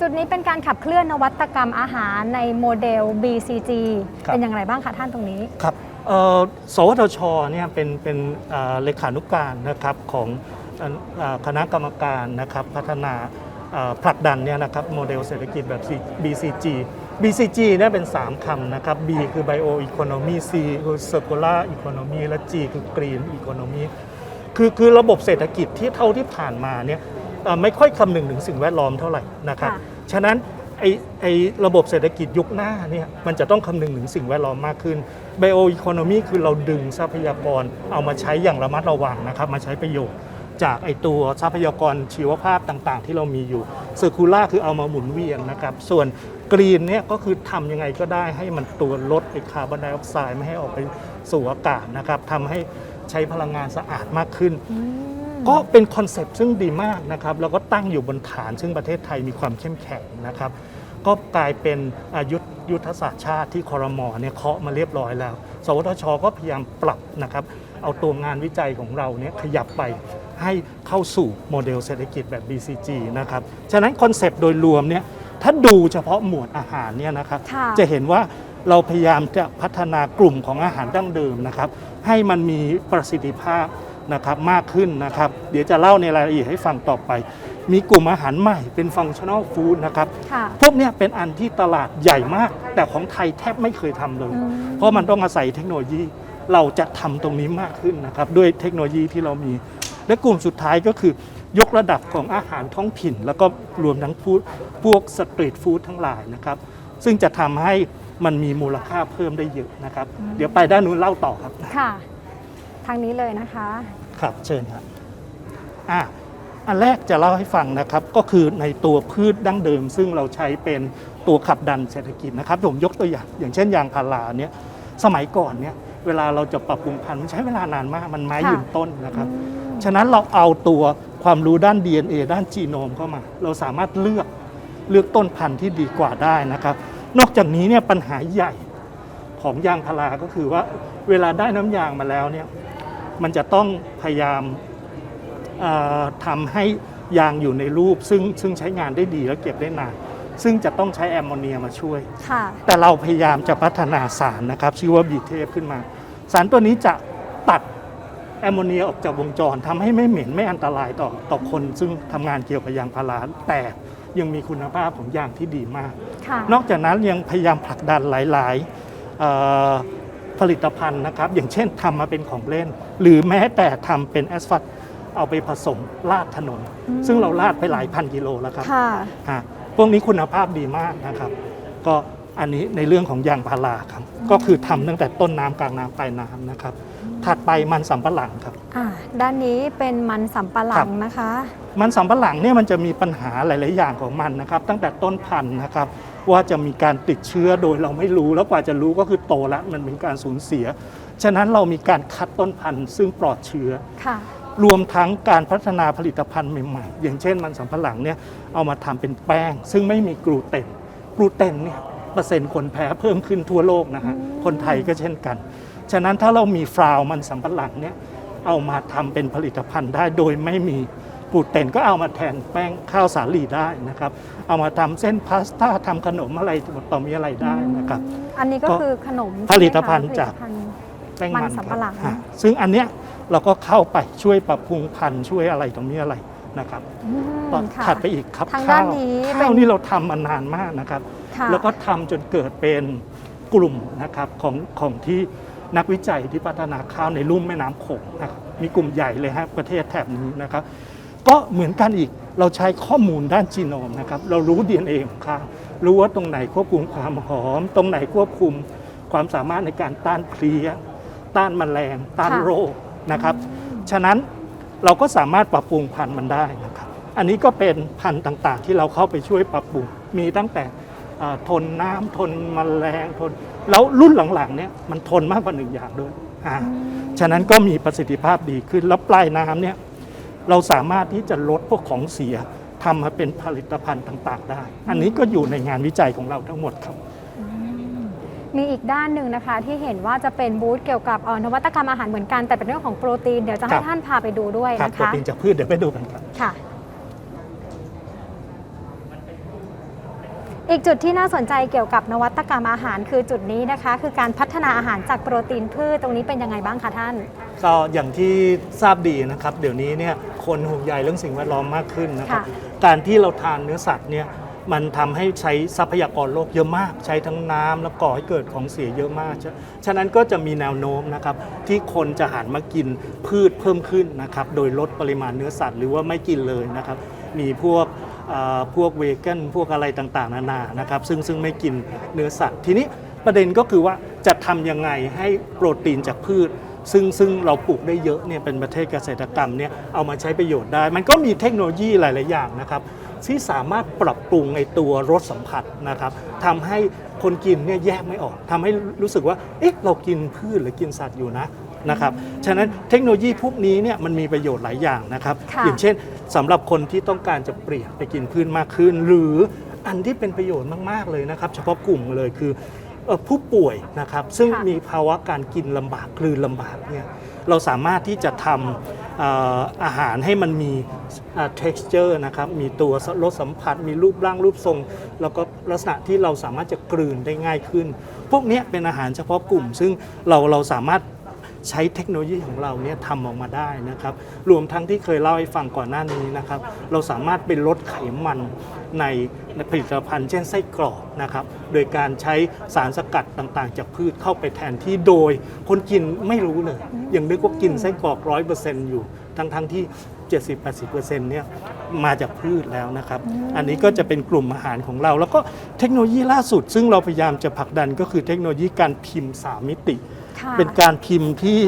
จุดนี้เป็นการขับเคลื่อนนวัตกรรมอาหารในโมเดล BCG ครับ เป็นอย่างไรบ้างคะท่านตรงนี้ ครับเอ่อสวทชเนี่ยเป็นเป็นเอ่อเลขานุการนะครับของเอ่อเอ่อคณะกรรมการนะครับพัฒนาเอ่อผลักดันเนี่ยนะครับโมเดลเศรษฐกิจแบบ C- BCG BCG เนี่ยเป็น 3คำนะครับ B คือ Bio Economy C คือ Circular Economy และ G คือ Green Economy คือคือระบบเศรษฐกิจที่เท่าที่ผ่านมาเนี่ยเอ่อ ไม่ค่อยคำนึงถึงสิ่งแวดล้อมเท่าไหร่นะครับค่ะฉะนั้นไอไอระบบเศรษฐกิจยุคหน้าเนี่ยมันจะต้องคำนึงถึงสิ่งแวดล้อมมากขึ้น Bio Economy คือเราดึงทรัพยากรเอามาใช้อย่างระมัดระวังนะครับมาใช้ประโยชน์จากไอตัวทรัพยากรชีวภาพต่างๆ ที่เรามีอยู่ Circular คือเอามาหมุนเวียนนะครับ ส่วน Green เนี่ยก็คือทำยังไงก็ได้ให้มันตัวลดไอคาร์บอนไดออกไซด์ไม่ให้ออกไปสู่อากาศนะครับทำให้ใช้พลังงานสะอาดมากขึ้นอืม ก็เป็นคอนเซปต์ซึ่งดีมากนะครับแล้วก็ตั้งอยู่บนฐานซึ่งประเทศไทยมีความเข้มแข็งนะครับ ก็กลายเป็นอายุทธยุทธศาสตร์ชาติที่คอรมอเนี่ยเคาะมาเรียบร้อยแล้ว สวทช ก็พยายามปรับนะครับเอาตัวงานวิจัยของเราเนี่ยขยับไปให้เข้าสู่โมเดลเศรษฐกิจแบบ BCG นะครับ ฉะนั้นคอนเซปต์โดยรวมเนี่ยถ้าดูเฉพาะหมวดอาหารเนี่ยนะครับค่ะจะเห็นว่าเราพยายามจะพัฒนากลุ่มของอาหารดั้งเดิมนะครับ ให้มันมีประสิทธิภาพ นะครับมากขึ้นนะครับ เดี๋ยวจะเล่าในรายละเอียดให้ฟังต่อไป มีกลุ่มอาหารใหม่เป็นฟังชั่น a ลฟู้ดนะครับ ค่ะพวกเนี้ยเป็นอันที่ตลาดใหญ่มาก แต่ของไทยแทบไม่เคยทำเลย อืม เพราะมันต้องอาศัยเทคโนโลยีเราจะทำตรงนี้มากขึ้นนะครับ ด้วยเทคโนโลยีที่เรามี และกลุ่มสุดท้ายก็คือยกระดับของอาหารท้องถิ่น แล้วก็รวมทั้งฟู้ดพวกสตรีทฟู้ดทั้งหลายนะครับ ซึ่งจะทำให้มันมีมูลค่าเพิ่มได้เยอะนะครับ เดี๋ยวไปด้านนู้นเล่าต่อครับ ค่ะ ทางนี้เลยนะคะ ครับเชิญครับอะอันแรกจะเล่าให้ฟังนะครับก็คือในตัวพืชดั้งเดิม ซึ่งเราใช้เป็นตัวขับดันเศรษฐกิจนะครับผมยกตัวอย่างอย่างเช่นยางพาราเนี่ยสมัยก่อนเนี่ยเวลาเราจะปรับปรุงพันธุ์มันใช้เวลานานมากมันไม้ค่ะ ยืนต้นนะครับ ฉะนั้นเราเอาตัวความรู้ด้าน DNA ด้านจีโนมเข้ามา เราสามารถเลือกเลือกต้นพันธุ์ที่ดีกว่าได้นะครับ นอกจากนี้เนี่ยปัญหาใหญ่ของยางพาราก็คือว่าเวลาได้น้ำยางมาแล้วเนี่ย มันจะต้องพยายามเอ่อทำให้ยางอยู่ในรูป ซึ่งซึ่งใช้งานได้ดีและเก็บได้นานซึ่งจะต้องใช้แอมโมเนียมาช่วยค่ะแต่เราพยายามจะพัฒนาสารนะครับ ชื่อว่าบีเทปขึ้นมา สารตัวนี้จะตัดแอมโมเนียออกจากวงจรทำให้ไม่เหม็นไม่อันตรายต่อต่อคน ซึ่งทำงานเกี่ยวกับยางพาราแต่ยังมีคุณภาพของยางที่ดีมากค่ะนอกจากนั้นยังพยายามผลักดันหลายๆเอ่อผลิตภัณฑ์นะครับ อย่างเช่นทำมาเป็นของเล่น หรือแม้แต่ทำเป็นแอสฟัลต์เอาไปผสมลาดถนนอืมซึ่งเราลาดไปหลายพันกิโลแล้วครับค่ะฮะพวกนี้คุณภาพดีมากนะครับ ก็อันนี้ในเรื่องของยางพาราครับ ก็คือทำตั้งแต่ต้นน้ำกลางน้ำปลายน้ำนะครับ ถัดไปมันสำปะหลังครับอ่าด้านนี้เป็นมันสำปะหลัครังบนะคะ มันสำปะหลังเนี่ยมันจะมีปัญหาหลาย ๆ อย่างของมันนะครับ ตั้งแต่ต้นพันธุ์นะครับ ว่าจะมีการติดเชื้อโดยเราไม่รู้แล้วกว่าจะรู้ก็คือโตแล้วมันเป็นการสูญเสีย ฉะนั้นเรามีการคัดต้นพันธุ์ซึ่งปลอดเชื้อ ค่ะ รวมทั้งการพัฒนาผลิตภัณฑ์ใหม่ๆ อย่างเช่นมันสำปะหลังเนี่ยเอามาทำเป็นแป้ง ซึ่งไม่มีกลูเตนกลูเตนเนี่ยเปอร์เซ็นต์คนแพ้เพิ่มขึ้นทั่วโลกนะฮะอืมคนไทยก็เช่นกัน ฉะนั้นถ้าเรามีฟลาวมันสำปะหลังเนี่ยเอามาทำเป็นผลิตภัณฑ์ได้โดยไม่มีกลูเตนก็เอามาแทนแป้งข้าวสาลีได้นะครับ เอามาทำเส้นพาสต้าทำขนมอะไรต่อมีอะไรได้นะครับ อันนี้ก็ก็คือขนมผลิตภัณฑ์ใช่ไหมคะจาก ผลิตภัณฑ์ แป้งมันมันสำปะหลังครับฮะซึ่งอันเนี้ยเราก็เข้าไปช่วยปรับปรุงพันธุ์ช่วยอะไรตรงนี้อะไรนะครับอืมต่อค่ะ ถัดไปอีกครับทางข้ด้านนี้เป็ข้าวนนี่เราทำมานานมากนะครับ ค่ะ แล้วก็ทำจนเกิดเป็นกลุ่มนะครับของของที่นักวิจัยที่พัฒนาข้าวในลุ่มแม่น้ำโขงนะครับมีกลุ่มใหญ่เลยฮะประเทศแถบนี้นะครับ ก็เหมือนกันอีกเราใช้ข้อมูลด้านจีโนมนะครับ เรารู้ DNA ของข้าวรู้ว่าตรงไหนควบคุมความหอม ตรงไหนควบคุมความสามารถในการต้านเพลี้ย ต้านแมลงต้านค่ะโรคนะครับฉะนั้นเราก็สามารถปรับปรุงพันธุ์มันได้นะครับ อันนี้ก็เป็นพันธุ์ต่างๆ ที่เราเข้าไปช่วยปรับปรุงมีตั้งแต่เอ่อทนน้ำทนแมลงทน แล้วรุ่นหลังๆเนี่ยมันทนมากกว่าหนึ่งอย่างด้วยอ่าฉะนั้นก็มีประสิทธิภาพดีขึ้นแล้วปลายน้ำเนี่ยเราสามารถที่จะลดพวกของเสียทำมาเป็นผลิตภัณฑ์ต่าง ๆ ได้ อันนี้ก็อยู่ในงานวิจัยของเราทั้งหมดครับ มีอีกด้านหนึ่งนะคะที่เห็นว่าจะเป็นบูธเกี่ยวกับเอ่อนวัตกรรมอาหารเหมือนกันแต่เป็นเรื่องของโปรตีนเดี๋ยวจะครัให้บท่านพาไปดูด้วยครับนะโปรคะตีนจากพืชเดี๋ยวไปดูกันครับค่ะอีกจุดที่น่าสนใจเกี่ยวกับนวัตกรรมอาหารคือจุดนี้นะคะ คือการพัฒนาอาหารจากโปรตีนพืชตรงนี้เป็นยังไงบ้างคะท่าน ก็อย่างที่ทราบดีนะครับ เดี๋ยวนี้เนี่ยคนห่วงใยเรื่องสิ่งแวดล้อมมากขึ้นนะครับค่ะการที่เราทานเนื้อสัตว์เนี่ย มันทำให้ใช้ทรัพยากรโลกเยอะมาก ใช้ทั้งน้ำและก่อให้เกิดของเสียเยอะมากฉะฉะนั้นก็จะมีแนวโน้มนะครับที่คนจะหันมากินพืชเพิ่มขึ้นนะครับโดยลดปริมาณเนื้อสัตว์หรือว่าไม่กินเลยนะครับมีพวกพวกเวแกนพวกอะไรต่างๆ นานานะครับซึ่งซึ่งไม่กินเนื้อสัตว์ทีนี้ประเด็นก็คือว่าจะทำยังไงให้โปรตีนจากพืช ซึ่งซึ่งเราปลูกได้เยอะเนี่ยเป็นประเทศเกษตรกรรมเนี่ยเอามาใช้ประโยชน์ได้ มันก็มีเทคโนโลยีหลาย ๆ อย่างนะครับ ที่สามารถปรับปรุงในตัวรสสัมผัสนะครับทำให้คนกินเนี่ยแยกไม่ออกทำให้รู้สึกว่าเอ๊ะเรากินพืชหรือกินสัตว์อยู่นะนะครับฉะนั้นเทคโนโลยีพวกนี้เนี่ยมันมีประโยชน์หลายอย่างนะครับค่ะอย่างเช่นสำหรับคนที่ต้องการจะเปลี่ยนไปกินพืชมากขึ้น หรืออันที่เป็นประโยชน์มาก ๆ เลยนะครับ เฉพาะกลุ่มเลยคือเอ่อผู้ป่วยนะครับซึ่งค่ะมีภาวะการกินลำบากกลืนลำบากเนี่ย เราสามารถที่จะทำอาหารให้มันมี texture นะครับ มีตัวรสสัมผัส มีรูปร่างรูปทรง แล้วก็ลักษณะที่เราสามารถจะกลืนได้ง่ายขึ้น พวกนี้เป็นอาหารเฉพาะกลุ่ม ซึ่งเราเราสามารถ ใช้เทคโนโลยีของเราเนี่ยทำออกมาได้นะครับรวมทั้งที่เคยเล่าให้ฟังก่อนหน้านี้นะครับเราสามารถเป็นลดไขมันในผลิตภัณฑ์เช่นไส้กรอกนะครับโดยการใช้สารสกัดต่างๆ จากพืชเข้าไปแทนที่โดย คนกินไม่รู้เลยยังนึกว่ากินไส้กรอกร้อยเปอร์เซ็นต์อยู่ทั้งๆที่70-80%เนี่ยมาจากพืชแล้วนะครับ อันนี้ก็จะเป็นกลุ่มอาหารของเรา แล้วก็เทคโนโลยีล่าสุด ซึ่งเราพยายามจะผลักดันก็คือเทคโนโลยีการพิมพ์สามมิติ ค่ะเป็นการพิมพ์ที่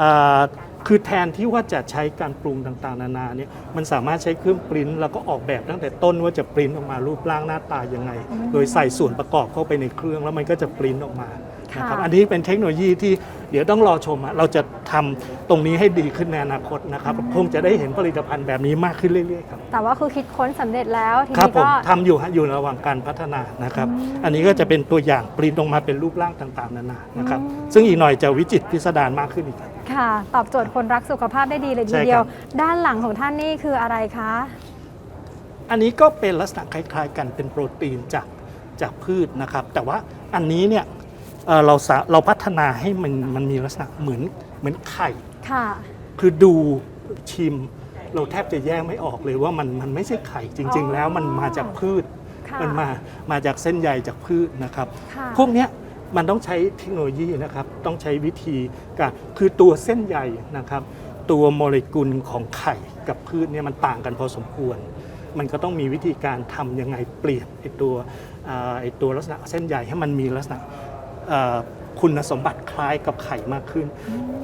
อ่าคือแทนที่ว่าจะใช้การปรุงต่างๆ นานาเนี่ยมันสามารถใช้เครื่องปริ้นท์แล้วก็ออกแบบตั้งแต่ต้นว่าจะปริ้นท์ออกมารูปร่างหน้าตายังไง โดยใส่ส่วนประกอบเข้าไปในเครื่องแล้วมันก็จะปริ้นท์ออกมานะครับค่ะ อันนี้เป็นเทคโนโลยีที่ เดี๋ยวต้องรอชมอะเราจะทำตรงนี้ให้ดีขึ้นในอนาคตนะครับคงจะได้เห็นผลิตภัณฑ์แบบนี้มากขึ้นเรื่อยๆครับแต่ว่าคือคิดค้นสำเร็จแล้วทีครับนี้ผมก็ทำอยู่ฮะอยู่ระหว่างการพัฒนานะครับ อันนี้ก็จะเป็นตัวอย่างปริ้นท์ออกมาเป็นรูปร่างต่างๆนานานะครับอืมซึ่งอีกหน่อยจะวิจิตรพิสดารมากขึ้นอีกครับค่ะ ตอบโจทย์คนรักสุขภาพได้ดีเลยทีใช่ครับเดียว ด้านหลังของท่านนี่คืออะไรคะอันนี้ก็เป็นลักษณะคล้าย ๆ กันเป็นโปรตีนจากจากพืชนะครับ แต่ว่าอันนี้เนี่ย เอ่อเราสาเราพัฒนาให้มันมันมีลักษณะเหมือนเหมือนไข่ ค่ะ คือดูชิม เราแทบจะแยกไม่ออกเลยว่ามันมันไม่ใช่ไข่จริง ๆ แล้วมันมาจากพืช ค่ะมันมามาจากเส้นใยจากพืชนะครับ ค่ะ พวกเนี้ยมันต้องใช้เทคโนโลยีนะครับ ต้องใช้วิธีการคือตัวเส้นใยนะครับ ตัวโมเลกุลของไข่กับพืชเนี่ยมันต่างกันพอสมควร มันก็ต้องมีวิธีการทำยังไงเปลี่ยนไอตัวอ่าไอตัวลักษณะเส้นใยให้มันมีลักษณะเอ่อ คุณสมบัติคล้ายกับไข่มากขึ้น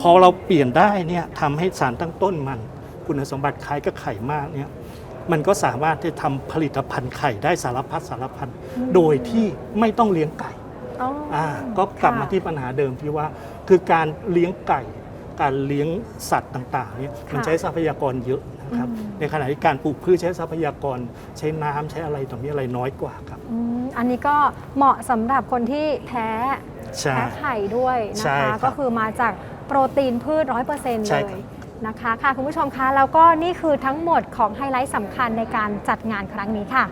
พอเราเปลี่ยนได้เนี่ยทำให้สารตั้งต้นมัน คุณสมบัติคล้ายกับไข่มากเนี่ยมันก็สามารถที่จะทำผลิตภัณฑ์ไข่ได้สารพัดสารพันโดยที่ไม่ต้องเลี้ยงไก่อ๋อออ่าก็กลับมาค่ะที่ปัญหาเดิมที่ว่า คือการเลี้ยงไก่ การเลี้ยงสัตว์ต่างๆเนี่ยมันค่ะใช้ทรัพยากรเยอะนะ ครับอืมในขณะที่การปลูกพืชใช้ทรัพยากร ใช้น้ำใช้อะไรต่อมีอะไรน้อยกว่าครับอืมอันนี้ก็เหมาะสำหรับคนที่แพ้ใช่แพ้ไข่ด้วยนะใช่คะครับก็คือมาจากโปรตีนพืชร้อยเปอร์เซ็นต์ใช่เลครัยบนะคะค่ะคุณผู้ชมคะแล้วก็นี่คือทั้งหมดของไฮไลท์สำคัญในการจัดงานครั้งนี้ค่ะ